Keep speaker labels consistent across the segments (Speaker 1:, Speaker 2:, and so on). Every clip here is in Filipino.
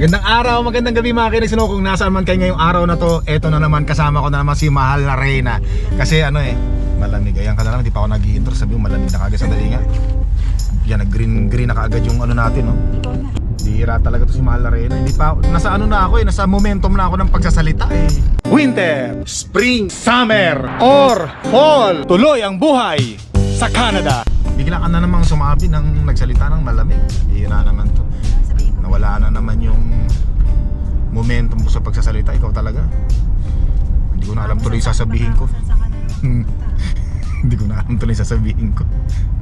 Speaker 1: Magandang araw, magandang gabi mga kinags no? Kung nasaan man kayo ngayong araw na to Eto na naman, kasama ko na naman si Mahal na Reyna. Kasi ano eh, malamig. Ayan ka na naman, di pa ako nag-i-intro Sabi mo, malamig na kagad sandali nga Yan, nag-green green na kaagad yung ano natin no? Bihira talaga to si Mahal na Reyna. Hindi pa, nasa ano na ako eh, nasa momentum na ako ng pagsasalita eh. Winter, Spring, Summer, or Fall. Tuloy ang buhay sa Canada. Bigla ka na namang sumabi ng nagsalita ng malamig. Bihira naman to nawala na naman yung momentum ko sa pagsasalita. Ikaw talaga? Hindi ko na alam tuloy sasabihin ko. Hindi ko na alam tuloy sasabihin ko.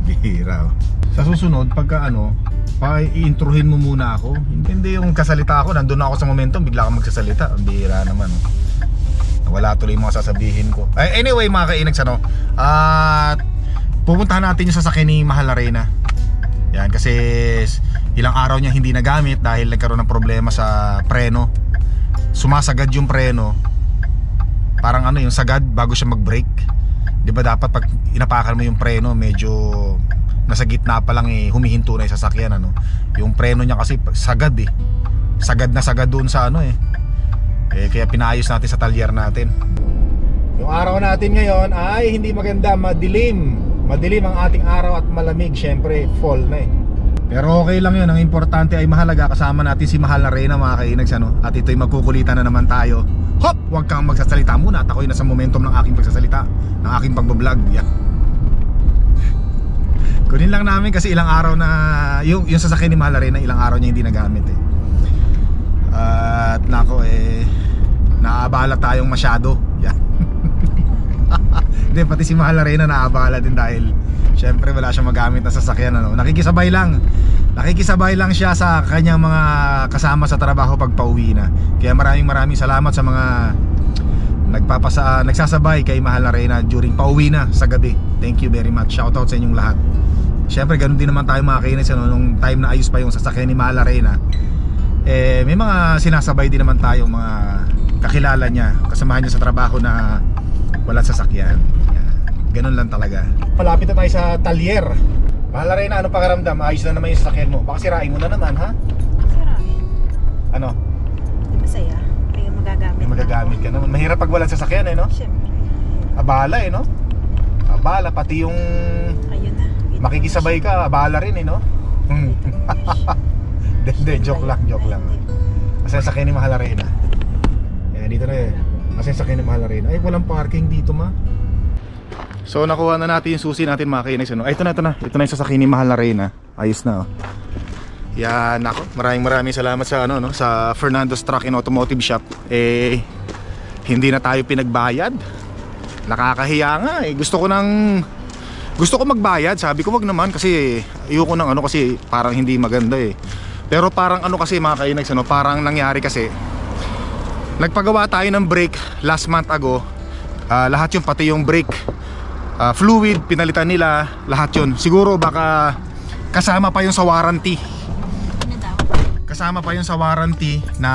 Speaker 1: Bihira oh. sa susunod pagka ano pa i-introhin mo muna ako. Hindi yung kasalita ako. Nandun ako sa momentum bigla ka magsasalita. Bihira naman oh. nawala tuloy mga sasabihin ko. Ay, anyway mga kainags ano at pupuntahan natin yung sasakyan ni Mahal na Reyna yan kasi ilang araw niya hindi nagamit dahil nagkaroon ng problema sa preno. Sumasagad yung preno. Parang ano yung sagad bago siya mag-brake. 'Di ba dapat pag inapakan mo yung preno medyo nasa gitna pa lang eh humihinto na yung sasakyan ano. Yung preno niya kasi sagad eh. Sagad na sagad doon sa ano eh. Eh kaya pinaayos natin sa talyer natin. Yung araw natin ngayon ay hindi maganda, madilim. Madilim ang ating araw at malamig, syempre fall na eh. Pero okay lang yun, ang importante ay mahalaga. Kasama natin si Mahal na Reyna mga kainags ano? At ito'y magkukulitan na naman tayo. Hop! Huwag kang magsasalita muna. At ako'y nasa momentum ng aking pagsasalita Ng aking pagbablog. Yan Kunin lang namin kasi ilang araw na Yung, yung sasakyan ni Mahal na Reyna ilang araw niya hindi nagamit eh. At nako eh Naabala tayong masyado Hindi, pati si Mahal na Reyna naabala din dahil Siyempre wala siyang magamit na sasakyan ano. Nakikisabay lang. Nakikisabay lang siya sa kanyang mga kasama sa trabaho pag pauwi na. Kaya maraming maraming salamat sa mga nagpapasa nagsasabay kay Mahal na Reyna during pauwi na sa gabi. Thank you very much. Shoutout sa inyong lahat. Siyempre ganun din naman tayo mga kainis ano, Nung time na ayos pa yung sasakyan ni Mahal na Reyna eh, May mga sinasabay din naman tayo mga kakilala niya Kasamahan niya sa trabaho na walang sasakyan Yan. Ganun lang talaga Palapit na tayo sa talyer Mahal rin ano pakiramdam? Ayos na naman yung sasakyan mo Baka sirain mo na naman ha?
Speaker 2: Sirain.
Speaker 1: Ano?
Speaker 2: Masaya. Kaya magagamit.
Speaker 1: May magagamit ka naman Mahirap pag walang sasakyan eh no?
Speaker 2: Siyempre.
Speaker 1: Abala eh no? Abala pati yung
Speaker 2: Ayun na.
Speaker 1: Makikisabay ka Abala rin eh no? Hmm.
Speaker 2: Na.
Speaker 1: Hindi, joke lang, joke lang sakyan ni Mahal Arena Eh, dito na eh Kasi sakyan ni Mahal Arena Ay, walang parking dito ma. So nakuha na natin yung susi natin mga kainis ano? Ay ito na ito na. Ito na yung sasakyan ni Mahal Arena Ayos na oh. Yan ako Maraming maraming salamat sa ano no? Sa Fernando's Truck and Automotive Shop. Eh Hindi na tayo pinagbayad. Nakakahiya nga eh. Gusto ko nang Gusto ko magbayad. Sabi ko wag naman kasi Ayoko ng ano kasi Parang hindi maganda eh. Pero parang ano kasi mga kainags ano Parang nangyari kasi Nagpagawa tayo ng brake last month ago. Ah, Lahat yung pati yung brake. Ah, Fluid pinalitan nila Lahat yun. Siguro baka Kasama pa yung sa warranty.
Speaker 2: Ano
Speaker 1: kasama pa yun sa warranty na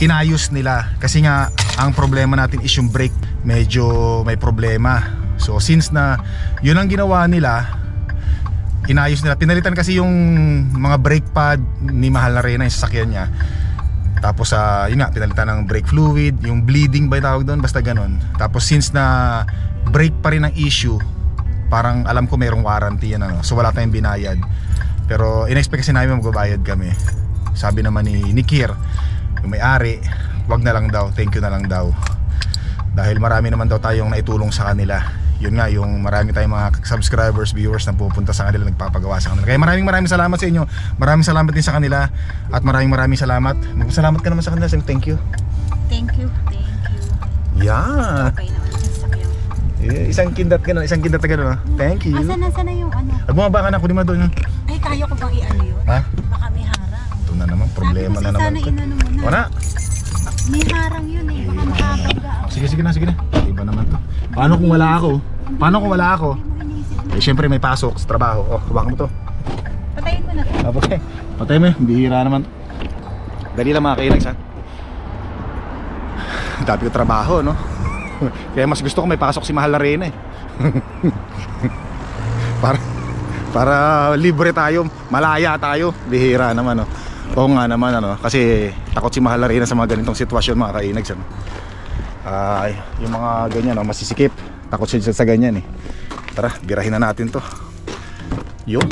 Speaker 1: inayos nila. Kasi nga ang problema natin is yung brake. Medyo may problema. So since na yun ang ginawa nila inayos nila. Pinalitan kasi yung mga brake pad ni Mahal na Reyna yung sasakyan niya tapos sa yun nga pinalitan ng brake fluid yung bleeding ba tawag doon? Basta ganon tapos since na brake pa rin ang issue parang alam ko merong warranty yan ano. So wala tayong binayad. Pero in-expect kasi namin magbabayad kami. Sabi naman ni, ni Kier yung may-ari wag na lang daw thank you na lang daw. Dahil marami naman daw tayong naitulong sa kanila yun nga yung marami tayong mga subscribers viewers na pupunta sa kanila nagpapagawa sa kanila kaya maraming maraming salamat sa inyo maraming salamat din sa kanila at maraming maraming salamat salamat ka naman sa kanila thank you
Speaker 2: Thank you. Thank you.
Speaker 1: yeah
Speaker 2: Okay naman.
Speaker 1: Eh, isang kindat ka isang kindat ka na thank you
Speaker 2: Asa na sana yung ano?
Speaker 1: at bumaba ka na kunin mo doon
Speaker 2: Ay, kaya ko bang i-ano yun?
Speaker 1: ha
Speaker 2: Baka may harang.
Speaker 1: ito na naman problema
Speaker 2: Sabi
Speaker 1: na
Speaker 2: mo,
Speaker 1: naman
Speaker 2: Sana
Speaker 1: to.
Speaker 2: inano mo na.
Speaker 1: wala
Speaker 2: May harang yun eh. Baka makabagga.
Speaker 1: Sige, sige na, sige na. Paano kung wala ako? Paano kung wala ako? Eh, syempre may pasok sa trabaho. Oh, hawakan mo to.
Speaker 2: Patayin mo na.
Speaker 1: Ah, patay. Patay mo. Bihira naman. Dali lang mga kainags ha. Dami ko trabaho, no? Kaya mas gusto ko may pasok si Mahal na Reyna eh. para, para libre tayo, malaya tayo. Bihira naman, no? Oo nga naman ano, kasi takot si Mahal na rin sa mga ganitong sitwasyon mga kainags ano. Ay, yung mga ganyan no, masisikip. Takot siya sa ganyan eh. Tara, birahin na natin to. Yun.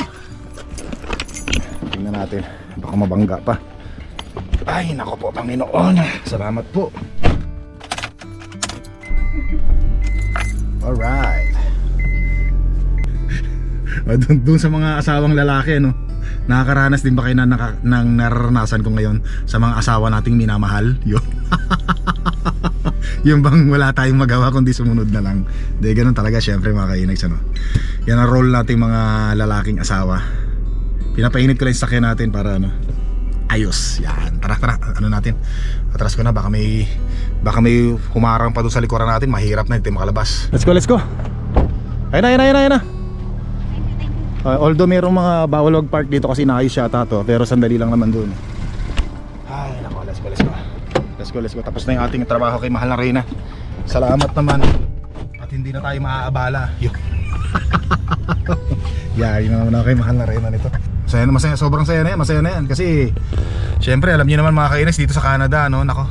Speaker 1: Tingnan natin. Baka mabangga pa. Ay, nako po, Panginoon. Salamat po. Alright. Ah, dun, dun sa mga asawang lalaki, no? Nakakaranas din ba kayo na naka, ng nararanasan ko ngayon sa mga asawa nating minamahal? Yun. yung bang wala tayong magawa kundi sumunod na lang. Di ganun talaga syempre mga kainags ano. Yan ang role nating mga lalaking asawa. Pinapainit ko lang yung sakyan natin para ano ayos. Yan. Tara tara ano natin. Atras ko na baka may baka may humarang pa doon sa likuran natin. Mahirap na hindi makalabas. Let's go, let's go. Ayun na, ayun na, ayun na, ayun na. Uh, although mayroong mga bawal wag park dito kasi naayos yata to pero sandali lang naman doon. Ay, nako, let's go, let's go. Let's go, let's go. Tapos na yung ating trabaho kay Mahal na Reyna. Salamat naman. At hindi na tayo maaabala. Yun. Yari na naman ako kay Mahal na Reyna nito. Masaya na, masaya. Sobrang saya na yan. Masaya na yan. Kasi, syempre, alam niyo naman mga kainis dito sa Canada, no? Nako.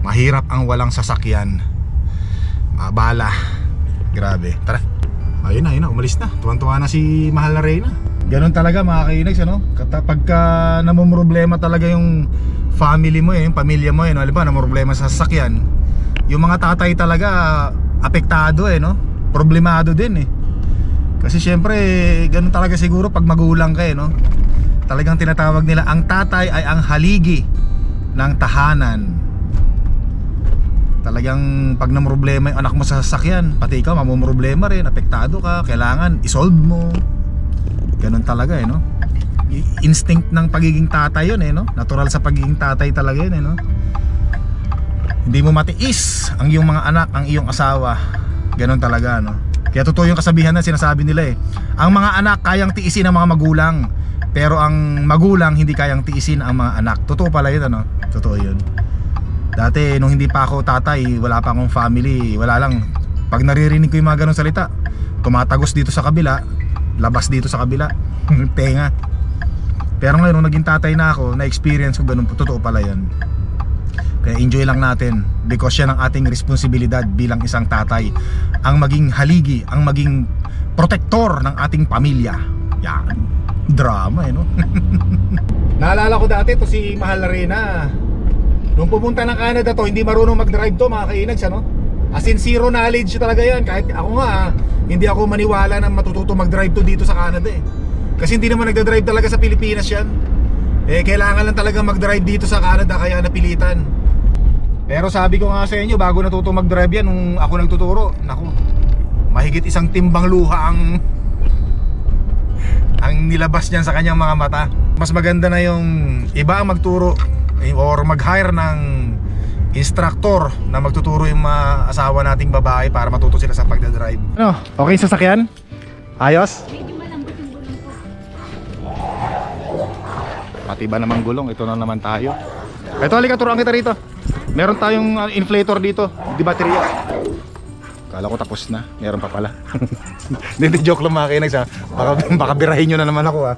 Speaker 1: Mahirap ang walang sasakyan. Maabala. Grabe. Tara. Ayun na, ayun na. Umalis na. Tuwan-tuwa na si Mahal na Reyna. Ganon talaga mga kainags, ano? Kapag ka namumroblema talaga yung family mo eh, yung pamilya mo eh, no? Halimbawa, namumroblema sa sasakyan, yung mga tatay talaga apektado eh, no? Problemado din eh. Kasi syempre, ganun talaga siguro pag magulang ka eh, no? Talagang tinatawag nila, ang tatay ay ang haligi ng tahanan. Talagang pag namroblema yung anak mo sa sasakyan, pati ikaw mamumroblema rin, apektado ka, kailangan isolve mo. Ganun talaga eh, no? Instinct ng pagiging tatay yun eh, no? Natural sa pagiging tatay talaga yun eh, no? Hindi mo matiis ang iyong mga anak, ang iyong asawa. Ganun talaga, no? Kaya totoo yung kasabihan na sinasabi nila eh. Ang mga anak kayang tiisin ang mga magulang. Pero ang magulang hindi kayang tiisin ang mga anak. Totoo pala yun, ano? Totoo yun. Dati nung hindi pa ako tatay, wala pa akong family, wala lang. Pag naririnig ko yung mga ganong salita, tumatagos dito sa kabila, labas dito sa kabila, tenga. Pero ngayon nung naging tatay na ako, na-experience ko ganun, totoo pala yan. Kaya enjoy lang natin because yan ang ating responsibilidad bilang isang tatay. Ang maging haligi, ang maging protektor ng ating pamilya. Yan. Drama eh no? Naalala ko dati to si Mahal na Reyna. Nung pumunta ng Canada to, hindi marunong mag-drive to mga kainags ano? As in zero knowledge talaga yan. Kahit ako nga, ah, hindi ako maniwala na matututo mag-drive to dito sa Canada eh. Kasi hindi naman nagda-drive talaga sa Pilipinas yan. Eh, kailangan lang talaga mag-drive dito sa Canada kaya napilitan. Pero sabi ko nga sa inyo, bago natuto mag-drive yan, nung ako nagtuturo, naku, mahigit isang timbang luha ang ang nilabas niyan sa kanyang mga mata. Mas maganda na yung iba ang magturo or mag-hire ng instructor na magtuturo yung mga asawa nating babae para matuto sila sa pagdadrive. Ano? Okay sa sasakyan? Ayos? Pati ba namang gulong? Ito na naman tayo. Ito, halika, turuan kita rito. Meron tayong uh, inflator dito. Di baterya. Kala ko tapos na. Meron pa pala. Hindi, di joke lang mga kinags ha. Baka, baka birahin nyo na naman ako ha.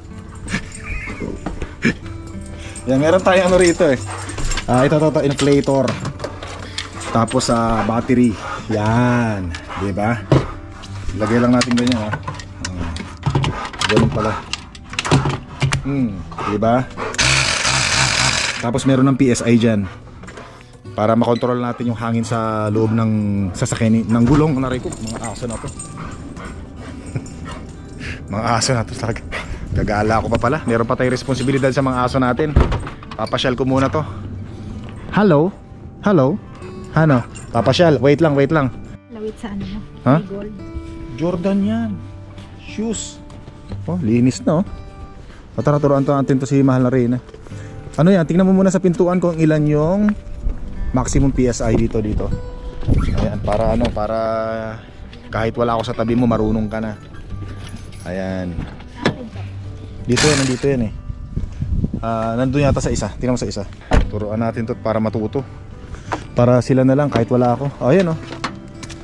Speaker 1: Yan, meron tayong ano rito eh. Ah, ito, ito, ito, inflator. Tapos sa battery. Yan. Di ba? Lagay lang natin ganyan ha. Ah, Ganun pala. Hmm, di ba? Tapos meron ng PSI diyan para makontrol natin yung hangin sa loob ng sasakyan ng gulong naray ko mga aso na to mga aso na to talaga gagala ako pa pala. Meron pa tayong responsibilidad sa mga aso natin. Papasyal ko muna to. Hello? Hello? Ano? Papasyal. Wait lang wait lang.
Speaker 2: Lawit sa ano? Mo?
Speaker 1: Ha?
Speaker 2: May gold.
Speaker 1: Jordan yan. Shoes. Oh linis na oh. O tara turuan to natin to si mahal na Reyna. Ano yan? Tingnan mo muna sa pintuan kung ilan yung maximum PSI dito dito. Ayan para ano para kahit wala ako sa tabi mo marunong ka na. Ayan dito yan nandito yan eh Ah, nandun yata sa isa tingnan mo sa isa turuan natin to para matuto para sila na lang kahit wala ako oh, ayan oh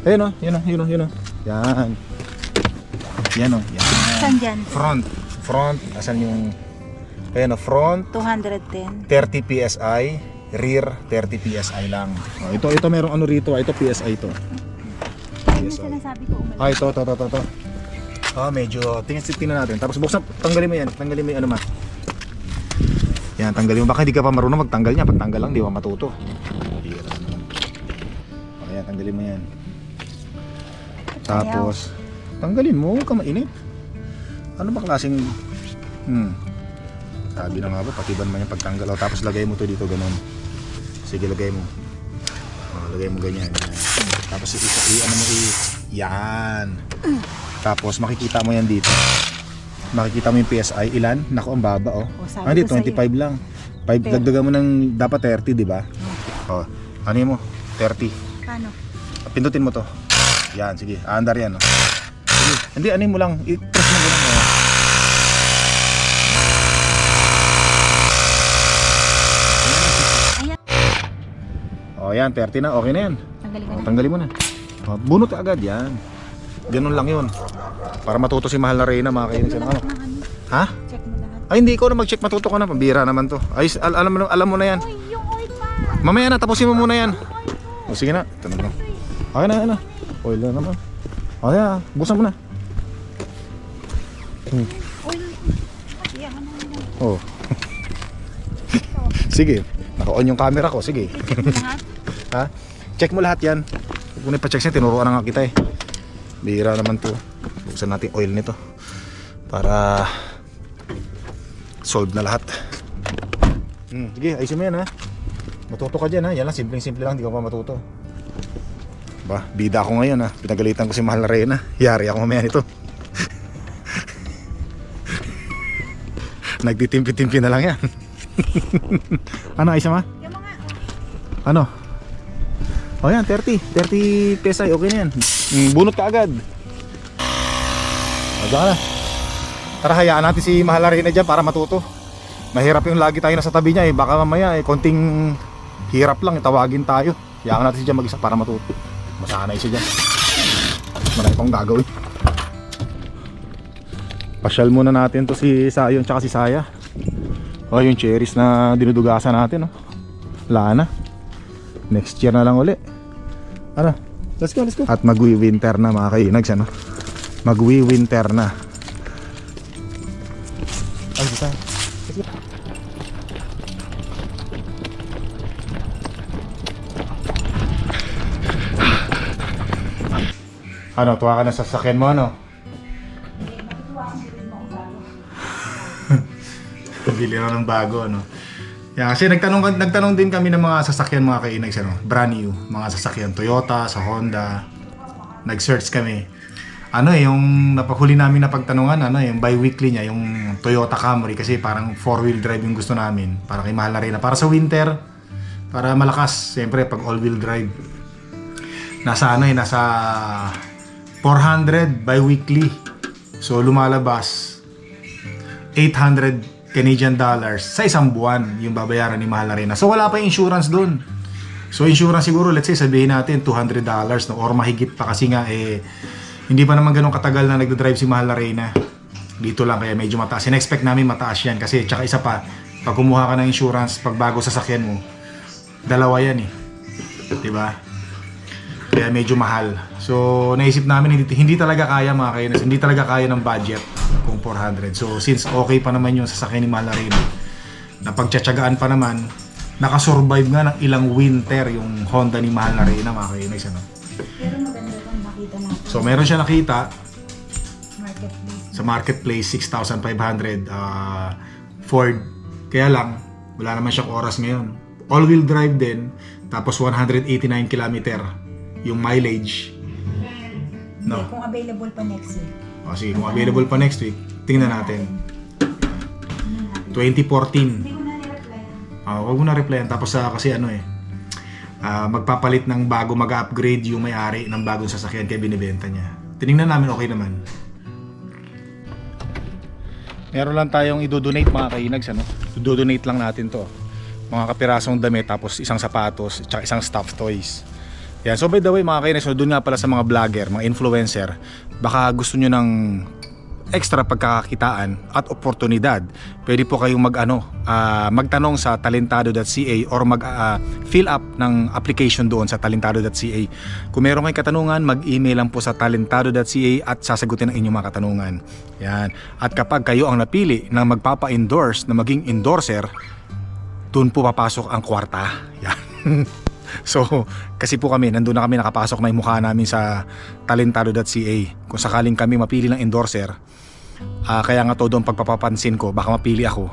Speaker 1: ayan oh yun oh yun oh yun oh yan yan oh yan
Speaker 2: Saan dyan?
Speaker 1: front front asan yung Ayan, oh, front
Speaker 2: 210.
Speaker 1: 30 PSI, rear 30 PSI lang. Oh, ito ito merong ano rito, ah. ito PSI ito.
Speaker 2: Ano
Speaker 1: PSI.
Speaker 2: umalis?
Speaker 1: Ah, ito, ito, ito, ito. Ah, medyo tingnan tingnan natin. Tapos buksan, tanggalin mo 'yan. Tanggalin mo 'yung ano ma. Yan, tanggalin mo. Baka hindi ka pa marunong magtanggal niya. Pag tanggal lang, di ba matuto. Bira naman. O, yan, tanggalin mo 'yan. Tapos, tanggalin mo, huwag ka mainit. Ano ba klaseng... Hmm. Sabi na nga ba, patiban man yung pagtanggal. O, tapos lagay mo to dito, ganun. Sige, lagay mo. O, lagay mo ganyan. Tapos, i, i, ano mo, i, yan. Tapos, makikita mo yan dito. Makikita mo yung PSI. Ilan? Naku, ang baba, oh.
Speaker 2: O, sabi
Speaker 1: Ah, hindi,
Speaker 2: ko sa'yo.
Speaker 1: 25 lang. 5,
Speaker 2: Pero-
Speaker 1: dagdagan mo ng dapat 30, di ba? Oh, ano yun mo? 30.
Speaker 2: Paano?
Speaker 1: Pindutin mo to. Yan, sige. Aandar yan. Oh. Sige. Hindi, ano mo lang. I-press mo ganun. Oh.
Speaker 2: Ayan.
Speaker 1: Oh, yan. 30 na. Okay na yan.
Speaker 2: Tanggalin ko
Speaker 1: Oh,
Speaker 2: na.
Speaker 1: tanggalin mo na. Oh, bunot agad yan. Ganun lang yun. Para matuto si Mahal na Reyna, mga kainis. Ano?
Speaker 2: ano.
Speaker 1: Ha?
Speaker 2: Check mo lahat.
Speaker 1: Ay, hindi ko na mag-check. Matuto ka na. Pambira naman to. Ay, al- alam, mo, alam mo na yan.
Speaker 2: Uy, yung oil pa!
Speaker 1: Mamaya na. Tapusin mo muna yan.
Speaker 2: Ko!
Speaker 1: O, sige na. Tanong na. Okay na, na. Oil na naman. Okay na. Busan mo na. Hmm.
Speaker 2: Oil.
Speaker 1: Oh. Sige. Naka-on yung camera ko. Sige. Ha? Check mo lahat yan. Kung pa-check siya, tinuruan na nga kita eh. Bihira naman to. Buksan natin oil nito. Para solve na lahat. Hmm, sige, ayusin mo yan ha. Matuto ka dyan ha. Yan lang, simpleng-simple lang. Hindi ka pa matuto. Ba, bida ako ngayon ha. Pinagalitan ko si Mahal na Reyna. Yari ako mamaya nito. Nagtitimpi-timpi na lang yan. ano, ayos ma? Ano? O yan, 30. 30 PSI, okay na yan. Mm, bunot ka agad. Dyan ka na. Tara, hayaan natin si Mahal Arena dyan para matuto. Mahirap yung lagi tayo nasa tabi niya eh. Baka mamaya eh, konting hirap lang, eh, tawagin tayo. Hayaan natin siya mag-isa para matuto. Masanay siya dyan. Marami pang gagawin. Pasyal muna natin to si Sayon tsaka si Saya. O yung cherries na dinudugasan natin. Oh. Wala na. Next year na lang uli. Ano? Let's go, let's go. At magwi-winter na mga kainags, ano? Magwi-winter na. Ay, bisa. Let's go. Ano, tuwa ka na sa sasakyan mo, ano? Bili na ng bago, ano? Yeah, kasi nagtanong, nagtanong din kami ng mga sasakyan mga kainags, ano? Brand new. Mga sasakyan, Toyota, sa Honda. Nag-search kami. Ano eh, yung napahuli namin na pagtanungan, ano yung bi-weekly niya, yung Toyota Camry kasi parang four-wheel drive yung gusto namin. Para kay mahal na rin na. Para sa winter, para malakas, siyempre pag all-wheel drive. Nasa ano eh, nasa 400 bi-weekly. So lumalabas 800 Canadian dollars sa isang buwan yung babayaran ni Mahal Arena. So wala pa yung insurance doon. So insurance siguro let's say sabihin natin 200 dollars no or mahigit pa kasi nga eh hindi pa naman ganun katagal na nagdo-drive si Mahal Arena. Dito lang kaya medyo mataas. In-expect namin mataas yan kasi tsaka isa pa pag kumuha ka ng insurance pag bago sasakyan mo dalawa yan eh. 'Di ba? Kaya medyo mahal. So, naisip namin hindi, hindi talaga kaya mga kainis. Hindi talaga kaya ng budget 400. So, since okay pa naman yung sasakyan ni Malarin, na pagtsatsagaan pa naman, nakasurvive nga ng ilang winter yung Honda ni Mahal na Reyna mga kainis. Ano?
Speaker 2: Pero maganda kung nakita natin.
Speaker 1: So, meron siya nakita
Speaker 2: Marketplace.
Speaker 1: sa marketplace 6,500 ah, Ford. Kaya lang, wala naman siyang oras ngayon. All-wheel drive din, tapos 189 kilometer yung mileage. No.
Speaker 2: Kung available pa next week.
Speaker 1: O sige, kung available pa next week, tingnan natin. 2014.
Speaker 2: Hindi ko na ni-reply.
Speaker 1: Ah, wag mo na replyan tapos sa kasi ano eh. ah, magpapalit ng bago mag-upgrade yung may-ari ng bagong sasakyan kaya binibenta niya. Tiningnan namin okay naman. Meron lang tayong i-donate mga kainags ano. I-donate lang natin to. Mga kapirasong damit tapos isang sapatos tsaka isang stuffed toys. Yan. So by the way mga kainags, so doon nga pala sa mga vlogger, mga influencer, baka gusto nyo ng extra pagkakakitaan at oportunidad, pwede po kayong mag ano, ah, magtanong sa talentado.ca or mag ah, fill up ng application doon sa talentado.ca. Kung meron kayong katanungan, mag-email lang po sa talentado.ca at sasagutin ang inyong mga katanungan. Yan. At kapag kayo ang napili na magpapa-endorse na maging endorser, doon po papasok ang kwarta. Yan. so, kasi po kami, nandun na kami nakapasok na yung mukha namin sa talentado.ca. Kung sakaling kami mapili ng endorser, ah, kaya nga to doon pagpapapansin ko, baka mapili ako,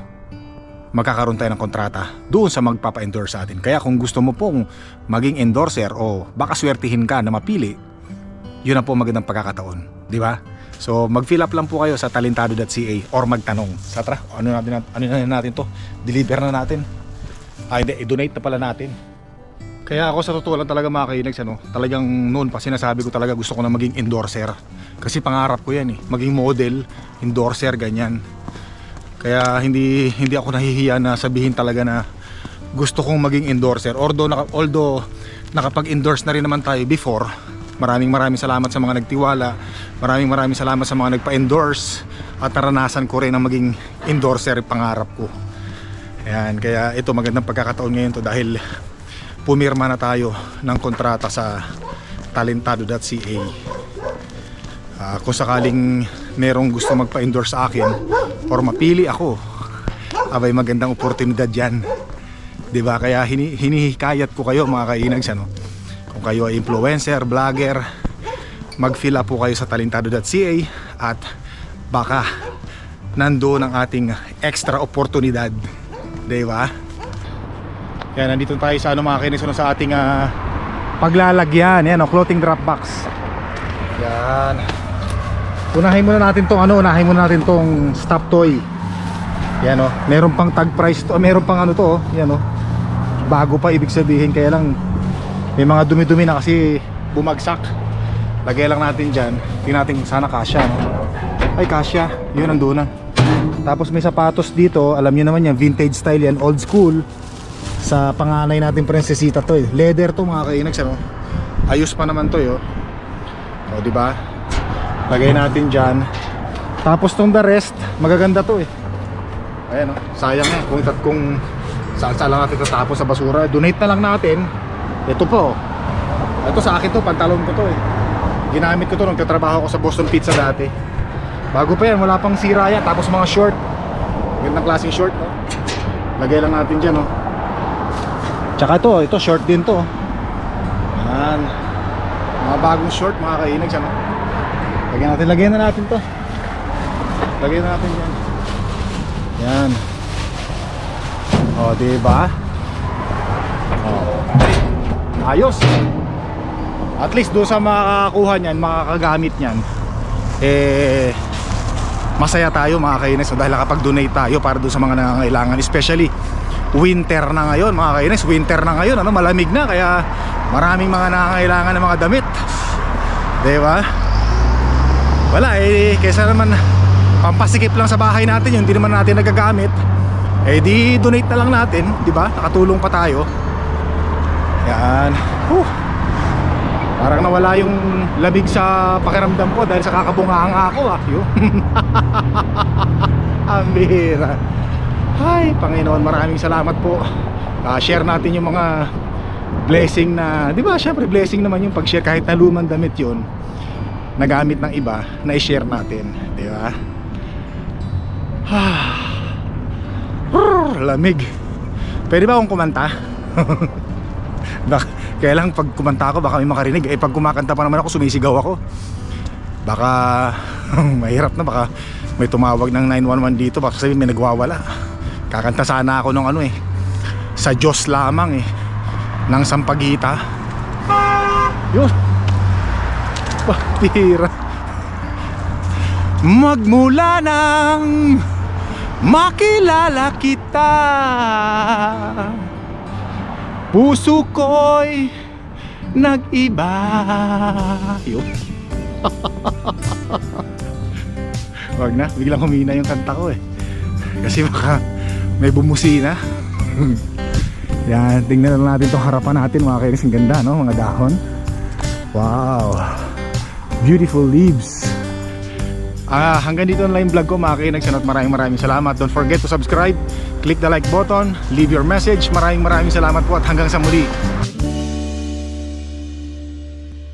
Speaker 1: magkakaroon tayo ng kontrata doon sa magpapa-endorse sa atin. Kaya kung gusto mo pong maging endorser o baka swertihin ka na mapili, yun ang po magandang pagkakataon. Di ba? So mag-fill up lang po kayo sa talentado.ca or magtanong. Sa tra, ano natin, ano na natin to? Deliver na natin. Ay, hindi, i-donate na pala natin. Kaya ako sa totoo lang talaga mga kainags, ano, talagang noon pa sinasabi ko talaga gusto ko na maging endorser. Kasi pangarap ko yan eh, maging model, endorser, ganyan. Kaya hindi hindi ako nahihiya na sabihin talaga na gusto kong maging endorser. Although, naka, although nakapag-endorse na rin naman tayo before, maraming maraming salamat sa mga nagtiwala, maraming maraming salamat sa mga nagpa-endorse at naranasan ko rin ang maging endorser pangarap ko. Ayan, kaya ito magandang pagkakataon ngayon to dahil pumirma na tayo ng kontrata sa talentado.ca. Ah, kung sakaling merong gusto magpa-endorse sa akin or mapili ako, abay magandang oportunidad yan. ba? Kaya hini, hinihikayat ko kayo mga kainags ano. Kung kayo ay influencer, vlogger, mag-fill up po kayo sa talentado.ca at baka nandoon ang ating extra oportunidad. ba? Yan, nandito tayo sa ano mga kinis ano, sa ating ah, paglalagyan. Yan, oh, clothing drop box. Yan. Unahin muna natin tong ano, unahin muna natin tong stop toy. Yan oh, meron pang tag price to, meron pang ano to, oh. yan oh. Bago pa ibig sabihin kaya lang may mga dumi-dumi na kasi bumagsak. Lagay lang natin diyan. Tingnan natin sana kasya no. Ay kasya, yun nandun na. Tapos may sapatos dito, alam niyo naman yan, vintage style yan, old school. Sa panganay natin prinsesita to eh. Leather to mga kainags ano. Ayos pa naman to yo. O di ba? Lagay natin diyan. Tapos tong the rest, magaganda to eh. Ayan oh, sayang nga kung itat kung saan saan lang natin tatapos sa basura. Donate na lang natin. Ito po. Ito sa akin to, pantalon ko to eh. Ginamit ko to nung tatrabaho ko sa Boston Pizza dati. Bago pa yan, wala pang sira yan. Tapos mga short. Gandang klaseng short no. Lagay lang natin diyan oh. Tsaka to, ito short din to. Yan. Mga bagong short, mga kainags ano. Lagyan natin, lagyan na natin to. Lagyan na natin yan. Yan. O, di ba? O. Ayos. At least doon sa makakakuha niyan, makakagamit niyan, eh, masaya tayo mga kainis dahil nakapag-donate tayo para doon sa mga nangangailangan especially winter na ngayon mga kainis winter na ngayon ano malamig na kaya maraming mga nangangailangan ng mga damit. Di ba? Wala eh kaysa naman pampasikip lang sa bahay natin yun hindi naman natin nagagamit. Eh di donate na lang natin di ba? Nakatulong pa tayo. Yan. Whew. Parang nawala yung lamig sa pakiramdam ko dahil sa kakabunganga ako ah. Yun. Ang bihira. Ay, Panginoon, maraming salamat po. Ah, share natin yung mga blessing na, di ba, syempre blessing naman yung pag-share kahit na lumang damit yun nagamit ng iba, na i-share natin, di ba? Brrr, lamig. Pwede ba akong kumanta? Bak kaya lang pag kumanta ako baka may makarinig. Eh pag kumakanta pa naman ako sumisigaw ako. Baka mahirap na baka may tumawag ng 911 dito. Baka sabihin may nagwawala. Kakanta sana ako ng ano eh. Sa Diyos lamang eh. Ng Sampagita. Yun. Pahira Magmula nang makilala kita Puso ko'y nag-iba. Yun Wag na, biglang humina yung kanta ko eh. Kasi baka may bumusina. Yan, tingnan lang natin itong harapan natin mga kainis. Ang ganda no, mga dahon. Wow. Beautiful leaves. Ah, hanggang dito na lang yung vlog ko mga kainags at maraming maraming salamat. Don't forget to subscribe, click the like button, leave your message. Maraming maraming salamat po at hanggang sa muli.